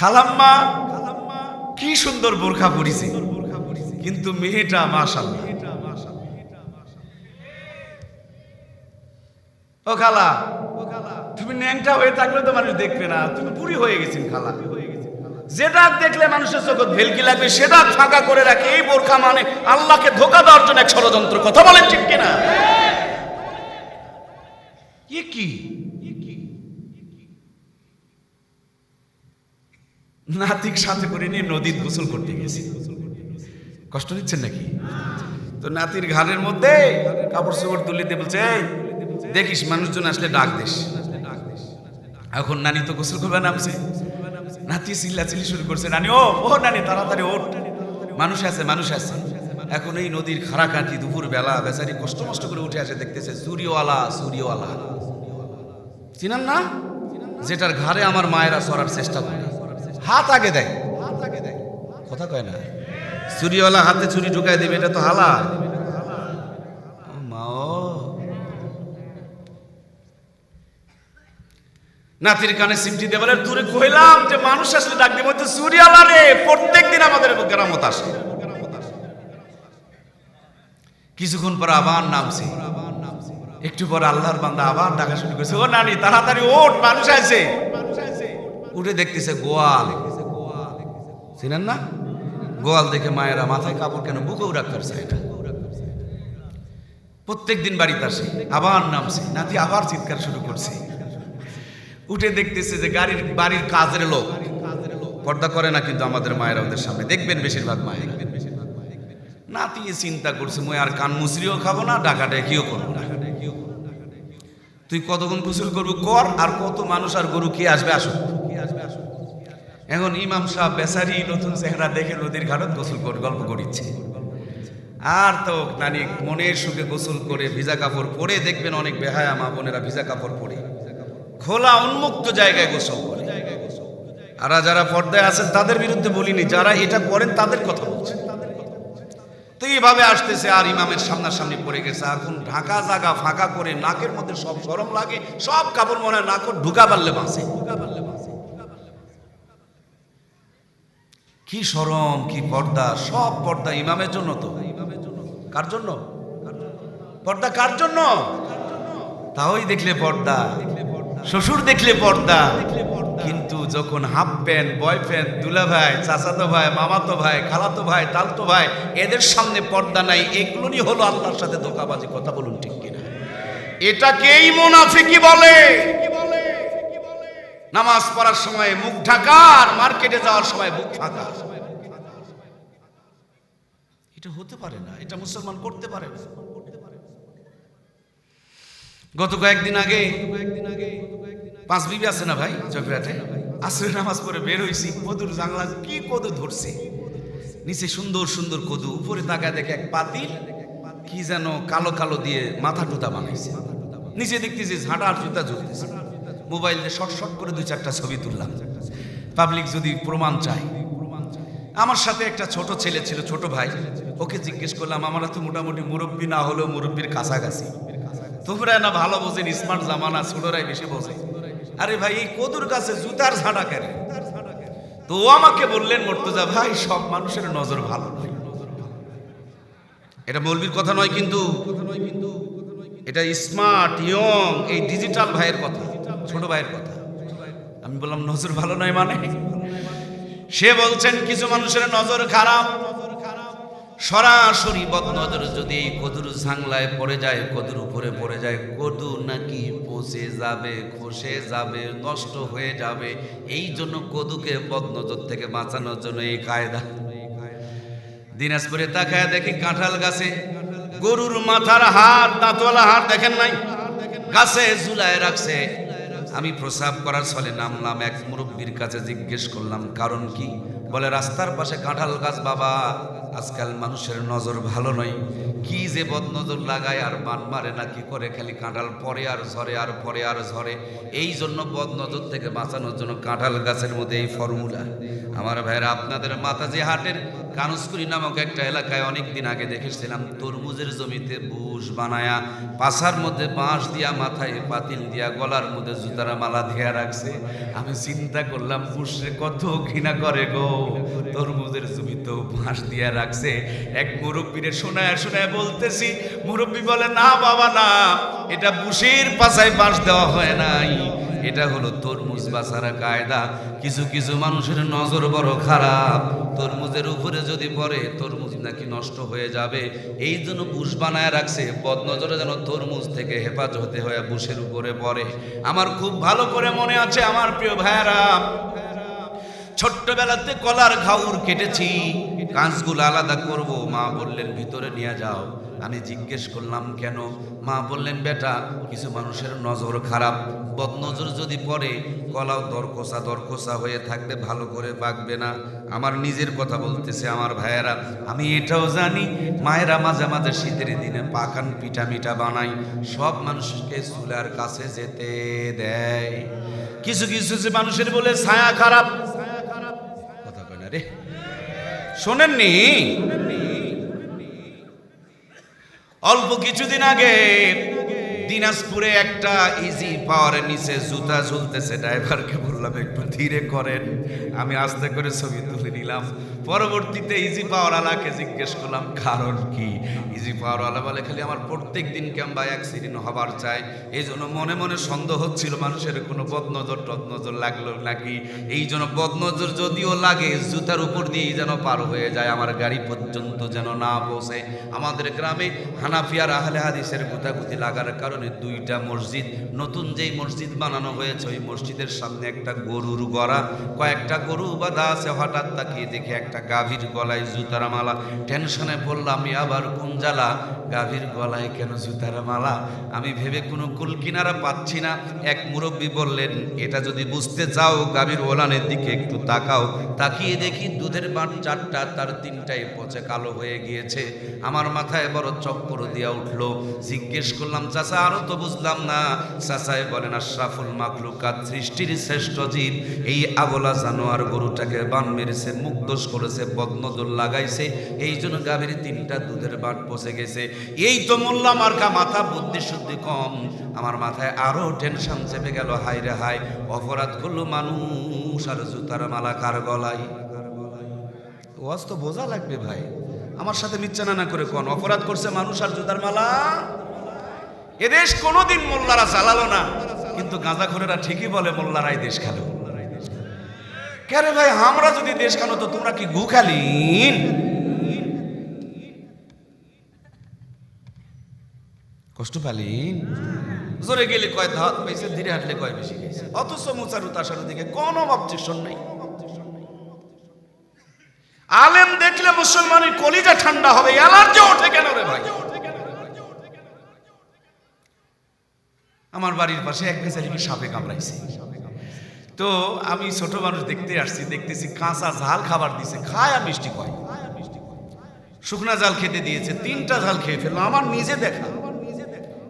খালাম্মা, কি সুন্দর বোরখা পরিছে। কিন্তু মেয়েটা মাশাল্লাহ ও খালা, তুমি ন্যাংটা হয়ে থাকলে তো মানুষ দেখবে না, তুমি বুড়ি হয়ে গেছেন খালা। যেটা দেখলে মানুষের চোখ ভেলকি লাগবে, সেটা ফাঁকা করে রাখে। এই বোরখা মানে আল্লাহকে ধোকা দেওয়ার জন্য এক ষড়যন্ত্র। কথা বলেন ঠিক কিনা? কি? নাতিক সাথে করে নিয়ে নদীর গোসল করতে গেছি। কষ্ট দিচ্ছেন নাকি? তো নাতির ঘাড়ের মধ্যে কাপড় চোপড় তুলে দিয়ে বলছে দেখিস, মানুষজন আসলে ডাক দিস এখন নানি তো গোসল করবে নামছে। নাতি চিল্লা চিল্লাচিল্লি শুরু করছে, নানি, ও ও নানি, তাড়াতাড়ি ওঠ। মানুষ আছে মানুষ আছে। এখন এই নদীর খাড়াকাঠি দুপুর বেলা বেচারি কষ্ট মষ্ট করে উঠে আসে, দেখতেছে, সূর্যওয়ালা সূর্যওয়ালা। চিনেন না? যেটার ঘাড়ে আমার মায়েরা সরার চেষ্টা করে। হাত আগে দেয়। কথা কয় না? চুরিওয়ালা হাতে চুরি ঢুকায় দেবে, এটা তো হালা। নাতির কানে সিমটি দিয়ে বলে দূরে কইলাম যে মানুষ আসলে ডাক দিব তো চুরিওয়ালা রে প্রত্যেক দিন আমাদের গ্রামত আসে। কিছুক্ষণ পর আবার নামছে। একটু পর আল্লাহর বান্দা আবার ডাকা শুরু করেছে, ও নানি, তাড়াতাড়ি ওঠ, মানুষ আছে উঠে দেখতেছে গোয়াল। চিনেন না? গোয়াল দেখে মায়েরা মাথায় কাপড় কেন বুকেও রাখতে এটা। প্রত্যেক দিন বাড়িতে আসে, আবার নামছে, নাতি আবার চিৎকার শুরু করছে। উঠে দেখতেছে যে গাড়ির, বাড়ির কাজের লোক। পর্দা করে না কিন্তু আমাদের মায়েরা ওদের সামনে। দেখবেন বেশিরভাগ মায়েরা। নাতি চিন্তা করছে, মই আর কান মুসরিও খাব না ডাকা ডেকিও করব না? তুই কতক্ষণ গোসল করবি? কর, আর কত মানুষ আর গরু কে আসবে আসো এখন ইমাম সাহেব বেচারি নতুন চেহারা দেখে নদীর ঘাটত গোসল করে গল্প করিচ্ছে। আর তো নানি মনের সুখে গোসল করে ভিজা কাপড় পরে দেখবেন অনেক বেহায়া মা বোনেরা ভিজা কাপড় পরে। খোলা উন্মুক্ত জায়গায় গোসল করে। আর যারা পর্দায় আছেন তাদের বিরুদ্ধে বলিনি, যারা এটা করেন তাদের কথা বলছে। তো এইভাবে আসতেছে আর ইমামের সামনাসামনি পড়ে গেছে। এখন ঢাকা জাগা ফাঁকা করে নাকের মধ্যে সব সরম লাগে, সব কাপড় মনে হয় নাক ঢুকা পারলে বাঁচে। কি সরম, কি পর্দা, সব পর্দা ইমামের জন্য তো। কার জন্য? পর্দা কার জন্য? তাওই দেখলে পর্দা, শ্বশুর দেখলে পর্দা, কিন্তু যখন হাফ প্যান্ট বয় প্যান্ট দুলা ভাই চাচাতো ভাই, মামাতো ভাই, খালাতো ভাই, তালতো ভাই, এদের সামনে পর্দা নাই এগুলোই হলো আল্লাহর সাথে ধোকাবাজি, কথা বলুন ঠিক কিনা। এটাকেই মোনাফিকি বলে। নামাজ পড়ার সময় মুখ ঢাকা আর মার্কেটে যাওয়ার সময় মুখ ফাঁকা। এটা হতে পারে না, এটা মুসলমান করতে পারে না। গত কয়েকদিন আগে, পাঁচ বিবি আছে না ভাই চকরাটে আসরে নামাজ পড়ে বের হইছি, কদুর জাংলা কি কদু ধরছে? নিচে সুন্দর সুন্দর কদু, উপরে তাকায় দেখে এক পাতিল কি যেন কালো কালো দিয়ে মাথা টুতা বানাইছে। নিচে দেখতেছি ঝাঁটা আর জুতা ঝুলতেছে। মোবাইল দিয়ে শর্ট শর্ট করে দুই চারটা ছবি তুললাম। পাবলিক যদি প্রমাণ চায়। আমার সাথে একটা ছোট ছেলে ছিল, ছোট ভাই। ওকে জিজ্ঞেস করলাম, আমরা তো মোটামুটি মুরব্বী না হলেও মুরব্বীর কাছাকাছি। তোমরা না ভালো বোঝেন স্মার্ট জামানা ছোটরাই বেশি বোঝে। আরে ভাই, এই কদুর কাছে জুতার ঝাঁটা কেন? তো ও আমাকে বললেন, মর্তজা ভাই, সব মানুষের নজর ভালো। এটা মৌলবীর কথা নয় কিন্তু, এটা স্মার্ট ইয়ং এই ডিজিটাল ভাইয়ের কথা। ছোট ভাইয়ের কথা। আমি বললাম, নজর ভালো নয় মানে? সে বলছেন, কিছু মানুষের নজর খারাপ। সরাসরি বদনজর যদি এই কদুর ঝাংলায় পড়ে যায়, কদুর উপরে পড়ে যায় কদু নাকি পচে যাবে, খসে যাবে, নষ্ট হয়ে যাবে। এই জন্য কদুকে বদনজর থেকে বাঁচানোর জন্য এই কায়দা। দিনাজপুরে তাকায় দেখি কাঁঠাল গাছে গরুর মাথার হাত দাঁতওয়ালা হাত দেখেন নাই? গাছে ঝুলায় রাখছে আমি প্রসাব করার ছলে নামলাম এক মুরব্বীর কাছে জিজ্ঞেস করলাম, কারণ কি? বলে, রাস্তার পাশে কাঁঠাল গাছ, বাবা। আজকাল মানুষের নজর ভালো নয়। কি যে বদনজর লাগায় আর মান মারে না, কি করে খালি কাঁঠাল পরে আর ঝরে, আর পরে আর ঝরে। এই জন্য বদনজর থেকে বাঁচানোর জন্য কাঁঠাল গাছের মধ্যে এই ফর্মুলা। আমার ভাইরা আপনাদের মাথা যে হাটের কানুসকুরি নামক একটা এলাকায় অনেক দিন আগে দেখেছিলাম, তরমুজের জমিতে বুশ বানায়া পাশার মধ্যে বাঁশ দিয়া মাথায় পাতিল দিয়া গলার মধ্যে জুতারা মালা দিয়া রাখছে। আমি চিন্তা করলাম, বুশরে কত ঘৃণা করে গো। তরমুজের জমিতেও বাঁশ দিয়া রাখছে। এক মুরব্বীরে শোনায় শোনায় বলতেছি, মুরব্বী বলে, না বাবা, না, এটা বুশের পাশায় বাঁশ দেওয়া হয় নাই। এটা হলো তরমুজ বাসারা কায়দা। কিছু কিছু মানুষের নজর বড় খারাপ। তরমুজের উপরে যদি পড়ে, তরমুজ নাকি নষ্ট হয়ে যাবে। এই জন্য বুশ বানায় রাখছে। বদনজরে যেন তরমুজ থেকে হেফাজতে হয়ে, বুশের উপরে পড়ে। আমার খুব ভালো করে মনে আছে আমার প্রিয় ভাইয়ারা। ছোট্টবেলাতে কলার ঘাউর কেটেছি। কাঁচগুলো আলাদা করব। মা বললেন, ভিতরে নিয়ে যাও। আমি জিজ্ঞেস করলাম, কেন? মা বললেন, বেটা, কিছু মানুষের নজর খারাপ। বদনজর যদি পড়ে কলাও দরকষা দরকষা হয়ে থাকবে, ভালো করে পাকবে না। আমার নিজের কথা বলতেছে আমার ভাইয়েরা, আমি এটাও জানি, মায়েরা মাঝে মাঝে শীতের দিনে পাকান পিঠা মিঠা বানাই সব মানুষকে চুলার কাছে যেতে দেয়। কিছু কিছু যে মানুষের বলে, ছায়া খারাপ। কথা কয় না রে। শোনেননি? অল্প কিছুদিন আগে দিনাজপুরে একটা ইজি পাওয়ারের নিচে জুতা ঝুলতেছে, ড্রাইভারকে বললাম, একটু ধীরে করেন। আমি আস্তে করে ছবি তুলে নিলাম। পরবর্তীতে ইজি পাওয়ারওয়ালাকে জিজ্ঞেস করলাম, কারণ কি? ইজি পাওয়ারওয়ালা বলে, খালি আমার প্রত্যেক দিন কেমবা অ্যাক্সিডেন্ট হবার চাই? এই জন্য মনে মনে সন্দেহ হচ্ছিল, মানুষের কোনো বদনজর টদনজর লাগল নাকি? এই জন্য বদনজর যদিও লাগে, জুতার উপর দিয়েই যেন পার হয়ে যায়, আমার গাড়ি পর্যন্ত যেন না বসে আমাদের গ্রামে হানাফিয়ার আহলে হাদিসের গুতাগুতি লাগার কারণে দুইটা মসজিদ, নতুন যেই মসজিদ বানানো হয়েছে, ওই মসজিদের সামনে একটা গরুর গড়া, কয়েকটা গরু বাঁধা আছে, হঠাৎ তাকিয়ে দেখে একটা গাভীর গলায় জুতার মালা। টেনশনে আমি আবার কোন জ্বালা? গাভীর গলায় কেন জুতার মালা? আমি ভেবে কোনো কুল কিনারা পাচ্ছি না। এক মুরব্বী বললেন, এটা যদি বুঝতে চাও, গাভীর ওলানের দিকে একটু তাকাও। তাকিয়ে দেখি দুধের বাট চারটা, তার তিনটাই পচে কালো হয়ে গিয়েছে। আমার মাথায় বড় চক্কর দিয়া উঠল। জিজ্ঞেস করলাম, চাচা আরও তো বুঝলাম না। চাচাই বলেন, আশরাফুল মাকলুকাত সৃষ্টির শ্রেষ্ঠ জীব। এই আবলা জানোয়ার গরুটাকে বান মেরেছে মুগ্ধস করেছে, বদনজর লাগাইছে। এই জন্য গাভীর তিনটা দুধের বাট পচে গেছে। এই তো মোল্লা মার্কা, মাথা বুদ্ধি শুদ্ধি কম। আমার মাথায় আরও টেনশন চেপে গেল হাই রে হাই অপরাধ করল মানুষ আর জুতার মালা কার গলায়? ওয়াজ তো বোঝা লাগবে ভাই। আমার সাথে মিচ্ছানা না করে কোন। অপরাধ করছে মানুষ আর জুতার মালা? এদেশ কোনোদিন মোল্লারা চালালো না, কিন্তু গাঁজাখোরেরা ঠিকই বলে মোল্লারাই দেশ খেলো। কেরে ভাই, আমরা যদি দেশ খানো তো তোমরা কি গু কষ্ট পালিন? জোরে গেলে কয় ধাত পাইছে, ধীরে হাঁটলে কয় বেশি গেছে? অথচ মুচারু তাসার দিকে কোনো অবজেকশন নেই। আলেম দেখলে মুসলমানের কলিজা ঠান্ডা হবে, অ্যালার্জি ওঠে কেন রে ভাই? আমার বাড়ির পাশে এক বেচারিকে সাপে কামড়াইছে। তো আমি ছোট মানুষ দেখতে আসছি, দেখতেছি কাঁচা ঝাল খাবার দিছে, খায় আর মিষ্টি কয়। শুকনা জাল খেতে দিয়েছে, তিনটা ঝাল খেয়ে ফেলল, আমার নিজে দেখা।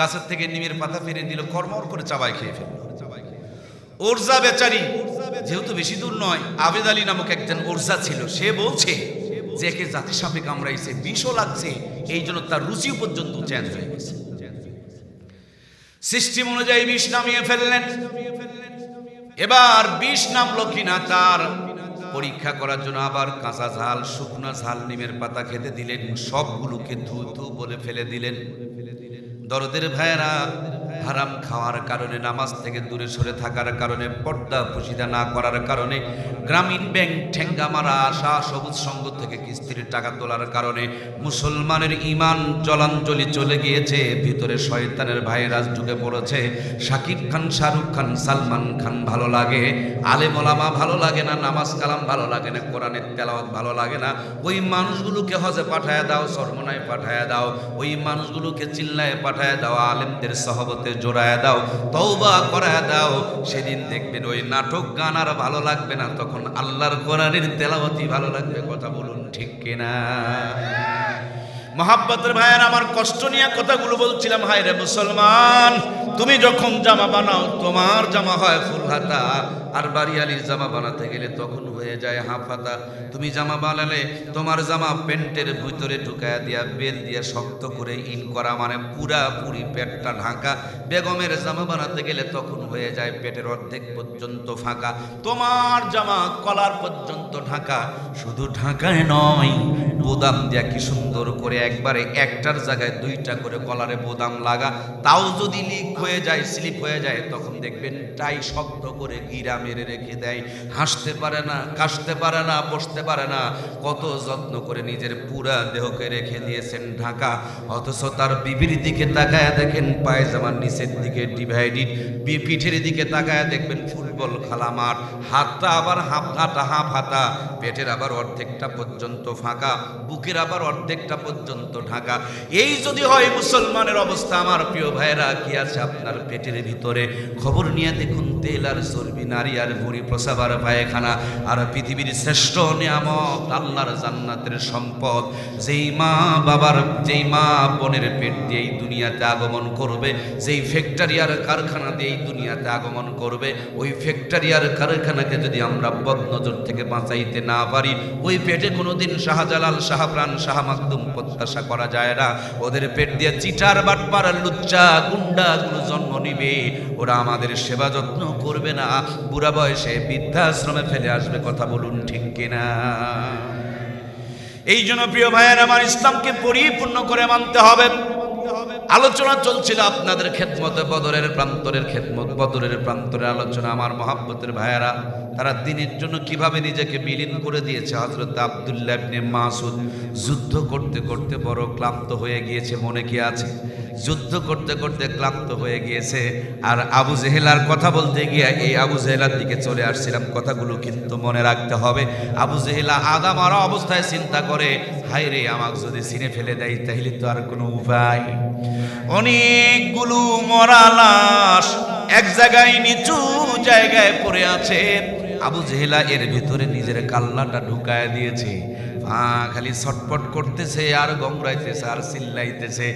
গাছের থেকে নিমের পাতা ফেরে দিল, কর্মর করে চাবাই খেয়ে ফেলল। ওরজা বেচারি, যেহেতু বেশি দূর নয়, আবেদ আলী নামক একজন ওরজা ছিল, সে বলছে যে একে জাতি সাপে কামড়াইছে, বিষও লাগছে, এই জন্য তার রুচিও পর্যন্ত চেঞ্জ হয়ে গেছে। সিস্টেম অনুযায়ী বিষ নামিয়ে ফেললেন। এবার বিষ নামলো কিনা তার পরীক্ষা করার জন্য আবার কাঁচা ঝাল, শুকনা ঝাল, নিমের পাতা খেতে দিলেন, সবগুলোকে ধু ধু বলে ফেলে দিলেন। দরদের ভাইয়েরা হারাম খাওয়ার কারণে, নামাজ থেকে দূরে সরে থাকার কারণে, পর্দা পুশিদা না করার কারণে, গ্রামীণ ব্যাংক ঠেঙ্গা মারা আশা সবুজ সংঘ থেকে কিস্তির টাকা তোলার কারণে মুসলমানের ইমান জলাঞ্জলি চলে গিয়েছে। ভিতরে শয়তানের ভাইরাস ঢুকে পড়েছে। শাকিব খান, শাহরুখ খান, সালমান খান ভালো লাগে, আলেম ওলামা ভালো লাগে না, নামাজ কালাম ভালো লাগে না, কোরআনের তেলাওয়াত ভালো লাগে না। ওই মানুষগুলোকে হজে পাঠায় দাও সর্বনায় পাঠায় দাও, ওই মানুষগুলোকে চিল্লায় পাঠায় দাও, আলেমদের সহবতে জোড়ায় দাও তৌবা করায় দাও। সেদিন দেখবেন ওই নাটক গান আর ভালো লাগবে না, তখন আল্লাহর কোরআনের তেলাওয়াতি ভালো লাগবে, কথা বলুন ঠিক কিনা? মহাব্বতের ভাইয়ের, আমার কষ্ট নিয়ে কথাগুলো বলছিলাম হায় রে মুসলমান। তুমি যখন জামা বানাও, তোমার জামা হয় ফুল হাতা, আর বাড়িয়ালির জামা বানাতে গেলে তখন হয়ে যায় হাফ হাতা। তুমি জামা বানালে, তোমার জামা প্যান্টের ভিতরে ঢুকায়া দিয়া বেল দিয়া শক্ত করে ইন করা মানে পুরা পুরি পেটটা ঢাকা। বেগমের জামা বানাতে গেলে তখন হয়ে যায় পেটের অর্ধেক পর্যন্ত ফাঁকা। তোমার জামা কলার পর্যন্ত ঢাকা। শুধু ঢাকায় নয়, বোদাম দিয়া কি সুন্দর করে একবারে একটার জায়গায় দুইটা করে কলারে বোদাম লাগা। তাও যদি লিক হয়ে যায়, স্লিপ হয়ে যায়, তখন দেখবেন টাই শক্ত করে গিরা মেরে রেখে দেয়। হাসতে পারে না, কাশতে পারে না, বসতে পারে না। কত যত্ন করে নিজের পুরা দেহকে রেখে দিয়েছেন ঢাকা। অথচ তার বিবির দিকে তাকায় দেখেন পায়জামার নিচের দিকে ডিভাইডেড। পিঠের দিকে তাকায় দেখবেন ফুটবল খেলা মাঠ। হাতটা আবার হাফ হাতা হাফ হাতা পেটের আবার অর্ধেকটা পর্যন্ত ফাঁকা, বুকের আবার অর্ধেকটা পর্যন্ত ঢাকা। এই যদি হয় মুসলমানের অবস্থা, আমার প্রিয় ভাইরা কি আছে আপনার পেটের ভিতরে। খবর নিয়ে দেখুন, তেল আর চর্বি, নারী আর ভুড়ি প্রসাব আর পায়খানা। আর পৃথিবীর শ্রেষ্ঠ নিয়ামত, আল্লাহর জান্নাতের সম্পদ। যেই মা বাবার, যেই মা বোনের পেট দিয়ে এই দুনিয়াতে আগমন করবে, যেই ফ্যাক্টরি আর কারখানা দিয়ে এই দুনিয়াতে আগমন করবে, ওই ফ্যাক্টরি আর কারখানাকে যদি আমরা বদনজর থেকে বাঁচাইতে না পারি, ওই পেটে কোনোদিন শাহজালাল, শাহপ্রাণ শাহ মাকদুম প্রত্যাশা করা যায় না। ওদের পেট দিয়ে চিটার, বাটপার, লুচ্চা গুন্ডাগুলো জন্ম নিবে, ওরা আমাদের সেবা যত্ন করবে না। বুড়া বয়সে বৃদ্ধাশ্রমে ফেলে আসবে, কথা বলুন ঠিক কিনা? এই জন্য প্রিয় ভাইয়ের আমার ইসলামকে পরিপূর্ণ করে মানতে হবে। আলোচনা চলছিল আপনাদের খেদমতে, বদরের প্রান্তরের খেদমত, বদরের প্রান্তরের আলোচনা। আমার মহাব্বতের ভাইয়েরা, তারা দিনের জন্য কীভাবে নিজেকে বিলীন করে দিয়েছে? হজরত আবদুল্লাহ মাসুদ যুদ্ধ করতে করতে বড় ক্লান্ত হয়ে গিয়েছে, মনে কি আছে? যুদ্ধ করতে করতে ক্লান্ত হয়ে গিয়েছে। আর আবু জেহেলার কথা বলতে গিয়ে এই আবু জেহেলার দিকে চলে আসছিলাম। কথাগুলো কিন্তু মনে রাখতে হবে। আবু জেহেলা আদা মারা অবস্থায় চিন্তা করে হাই রে, আমাকে যদি সিনে ফেলে দেয়, তাহলে তো আর কোনো উপায় অনেকগুলো মরা লাশ এক জায়গায় নিচু জায়গায় পড়ে আছে। আবু জেহেলা এর ভিতরে নিজের কাল্লাটা ঢুকায় দিয়েছে। খালি ছটপট করতেছে আর গমরাইতেছে আর চিল্লাইতেছে।